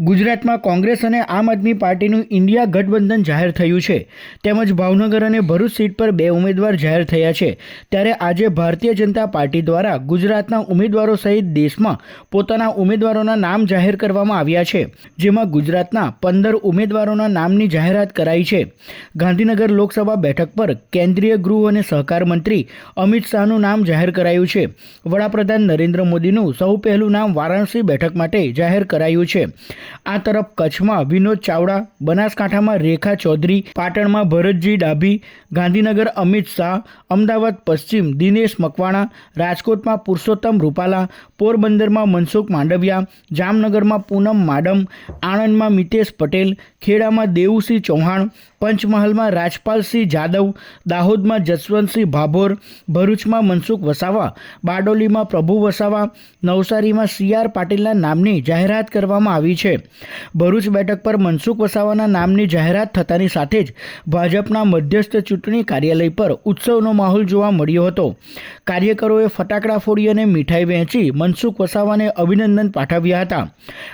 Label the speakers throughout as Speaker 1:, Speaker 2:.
Speaker 1: ગુજરાતમાં કોંગ્રેસ અને આમ આદમી પાર્ટીનું ઇન્ડિયા ગઠબંધન જાહેર થયું છે. તેમજ ભાવનગર અને ભરૂચ સીટ પર બે ઉમેદવાર જાહેર થયા છે. ત્યારે આજે ભારતીય જનતા પાર્ટી દ્વારા ગુજરાતના ઉમેદવારો સહિત દેશમાં પોતાના ઉમેદવારોના નામ જાહેર કરવામાં આવ્યા છે. જેમાં ગુજરાતના પંદર ઉમેદવારોના નામની જાહેરાત કરાઈ છે. ગાંધીનગર લોકસભા બેઠક પર કેન્દ્રીય ગૃહ અને સહકાર મંત્રી અમિત શાહનું નામ જાહેર કરાયું છે. વડાપ્રધાન નરેન્દ્ર મોદીનું સૌ પહેલું નામ વારાણસી બેઠક માટે જાહેર કરાયું છે. આ તરફ કચ્છમાં વિનોદ ચાવડા, બનાસકાંઠામાં રેખા ચૌધરી, પાટણમાં ભરતજી ડાભી, ગાંધીનગર અમિત શાહ, અમદાવાદ પશ્ચિમ દિનેશ મકવાણા, રાજકોટમાં પુરુષોત્તમ રૂપાલા, પોરબંદરમાં મનસુખ માંડવિયા, જામનગરમાં પૂનમ માડમ, આણંદમાં મિતેશ પટેલ, ખેડામાં દેવુસિંહ ચૌહાણ, પંચમહાલમાં રાજપાલસિંહ જાદવ, દાહોદમાં જસવંતસિંહ ભાભોર, ભરૂચમાં મનસુખ વસાવા, બારડોલીમાં પ્રભુ વસાવા, નવસારીમાં સી આર પાટીલના નામની જાહેરાત કરવામાં આવી છે. ભરૂચ બેઠક પર મનસુખ વસાવાના નામની જાહેરાત થતાની સાથે જ ભાજપના મધ્યસ્થ ચૂંટણી કાર્યાલય પર ઉત્સવનો માહોલ જોવા મળ્યો હતો. કાર્યકરોએ ફટાકડા ફોડી અને મીઠાઈ વહેંચી મનસુખ વસાવાને અભિનંદન પાઠવ્યા હતા.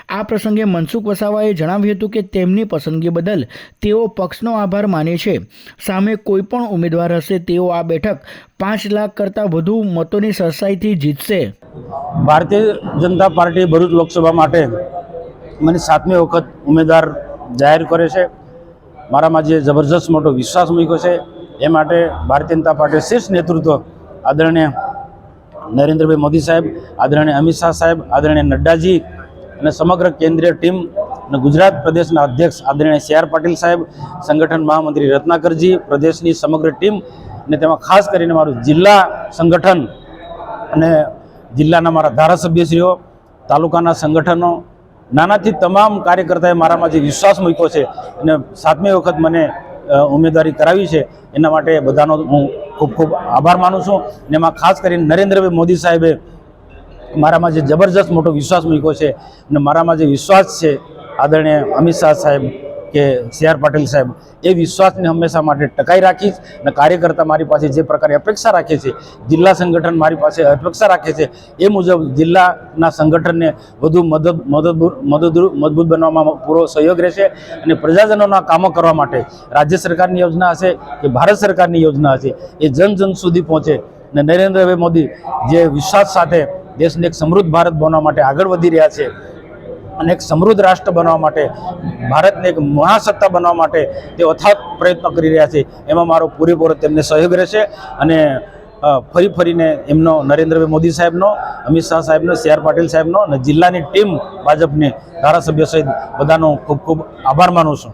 Speaker 1: આ પ્રસંગે મનસુખ વસાવાએ જણાવ્યું હતું કે તેમની પસંદગી બદલ તેઓ પક્ષનો આભાર માને છે. સામે કોઈ પણ ઉમેદવાર હશે તેઓ આ બેઠક પાંચ લાખ કરતાં વધુ મતોની સરસાઈથી જીતશે.
Speaker 2: ભારતીય જનતા પાર્ટી ભરૂચ લોકસભા માટે મને સાતમી વખત ઉમેદવાર જાહેર કરે છે. મારામાં જે જબરજસ્ત મોટો વિશ્વાસ મૂક્યો છે, એ માટે ભારતીય જનતા પાર્ટી શીર્ષ નેતૃત્વ આદરણીય નરેન્દ્રભાઈ મોદી સાહેબ, આદરણીય અમિત શાહ સાહેબ, આદરણીય નડ્ડાજી અને સમગ્ર કેન્દ્રીય ટીમ અને ગુજરાત પ્રદેશના અધ્યક્ષ આદરણીય સી આર પાટીલ સાહેબ, સંગઠન મહામંત્રી રત્નાકરજી, પ્રદેશની સમગ્ર ટીમ અને તેમાં ખાસ કરીને મારું જિલ્લા સંગઠન અને જિલ્લાના મારા ધારાસભ્યશ્રીઓ, તાલુકાના સંગઠનો નાનાથી તમામ કાર્યકર્તાએ મારામાં જે વિશ્વાસ મૂક્યો છે અને સાતમી વખત મને ઉમેદવારી કરાવી છે, એના માટે બધાનો હું ખૂબ ખૂબ આભાર માનું છું અને એમાં ખાસ કરીને નરેન્દ્રભાઈ મોદી સાહેબે મારામાં જે જબરજસ્ત મોટો વિશ્વાસ મૂક્યો છે અને મારામાં જે વિશ્વાસ છે આદરણીય અમિત શાહ સાહેબ કે સી આર પાટીલ સાહેબ, એ વિશ્વાસને હંમેશા માટે ટકાઈ રાખીશ અને કાર્યકર્તા મારી પાસે જે પ્રકારે અપેક્ષા રાખે છે, જિલ્લા સંગઠન મારી પાસે અપેક્ષા રાખે છે, એ મુજબ જિલ્લાના સંગઠનને વધુ મદદ મદદ મજબૂત બનવામાં પૂરો સહયોગ રહેશે અને પ્રજાજનોના કામો કરવા માટે રાજ્ય સરકારની યોજના હશે કે ભારત સરકારની યોજના હશે, એ જન જન સુધી પહોંચે. અને નરેન્દ્રભાઈ મોદી જે વિશ્વાસ સાથે દેશને એક સમૃદ્ધ ભારત બનવા માટે આગળ વધી રહ્યા છે અને એક સમૃદ્ધ રાષ્ટ્ર બનવા માટે, ભારતને એક મહાસત્તા બનવા માટે તે અથાગ પ્રયત્નો કરી રહ્યા છે. એમાં મારો પૂરેપૂરો તેમને સહયોગ રહેશે અને ફરી ફરીને એમનો નરેન્દ્રભાઈ મોદી સાહેબનો, અમિત શાહ સાહેબનો, સી આર પાટીલ સાહેબનો અને જિલ્લાની ટીમ ભાજપની ધારાસભ્ય સહિત બધાનો ખૂબ ખૂબ આભાર માનું છું.